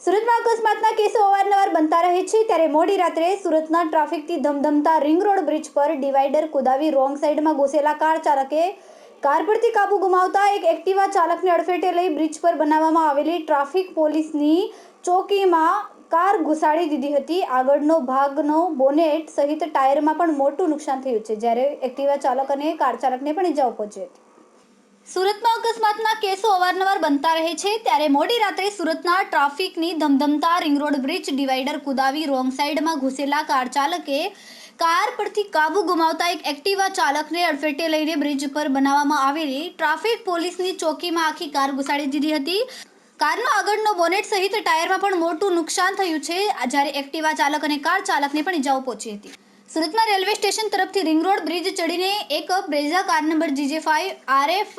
અકસ્માતના કેસો અવારનવાર બનતા રહે છે. ત્યારે મોડી રાત્રે સુરતના ટ્રાફિકથી ધમધમતા રિંગ રોડ બ્રિજ પર ડિવાઈડર કુદાવી રોંગ સાઈડમાં ઘૂસેલા કાર ચાલકે કાર પરથી કાબુ ગુમાવતા એક એક્ટિવા ચાલકને અડફેટે લઈ બ્રિજ પર બનાવવામાં આવેલી ટ્રાફિક પોલીસની ચોકીમાં કાર ઘુસાડી દીધી હતી. આગળનો ભાગનો બોનેટ સહિત ટાયરમાં પણ મોટું નુકસાન થયું છે. જ્યારે એક્ટિવા ચાલક અને કાર ચાલકને પણ ઇજાઓ પહોંચી હતી. સુરતમાં અકસ્માતના કેસો અવારનવાર બનતા રહે છે. ત્યારે મોડી રાત્રે સુરતના ટ્રાફિકની ધમધમતા રિંગરોડ બ્રિજ ડિવાઈડર કુદાવી રોંગ સાઈડમાં ઘૂસેલા કાર ચાલકે કાર પરથી કાબુ ગુમાવતા એક એક્ટિવા ચાલકને અડફેટે લઈને બ્રિજ પર બનાવવામાં આવેલી ટ્રાફિક પોલીસની ચોકીમાં આખી કાર ઘુસાડી દીધી હતી. કારનો આગળનો બોનેટ સહિત ટાયરમાં પણ મોટું નુકસાન થયું છે. જ્યારે એક્ટિવા ચાલક અને કાર ચાલકને પણ ઇજાઓ પહોંચી હતી. સુરતના રેલવે સ્ટેશન તરફથી રિંગ રોડ બ્રિજ ચડીને એક Brezza car number GJ five RF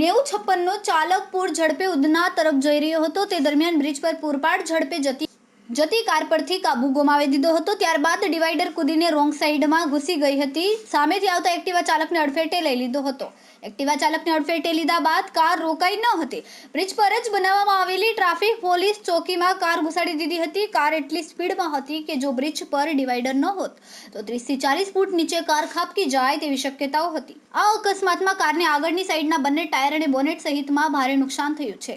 નેવું છપ્પનનો ચાલક પૂર ઝડપે ઉધના તરફ જઈ રહ્યો હતો. તે દરમિયાન બ્રિજ પર પૂરપાટ ઝડપે જતી જતી કાર પરથી કાબુ ગુમાવી દીધો હતો. ત્યારબાદ ડિવાઈડર કૂદીને રોંગ સાઈડમાં ઘૂસી ગઈ હતી. સામેથી આવતા એક્ટિવા ચાલકને અડફેટે લઈ લીધો હતો. એક્ટિવા ચાલકને અડફેટે લીધા બાદ કાર રોકાઈ ન હતી. બ્રિજ પર જ બનાવવામાં આવેલી ટ્રાફિક પોલીસ ચોકીમાં કાર ઘુસાડી દીધી હતી. કાર એટલી સ્પીડમાં હતી કે જો બ્રિજ પર ડિવાઈડર ન હોત, તો ત્રીસથી ચાલીસ ફૂટ નીચે કાર ખાબકી જાય તેવી શક્યતાઓ હતી. આ અકસ્માતમાં કારને આગળની સાઈડના બંને ટાયર અને બોનેટ સહિતમાં ભારે નુકસાન થયું છે.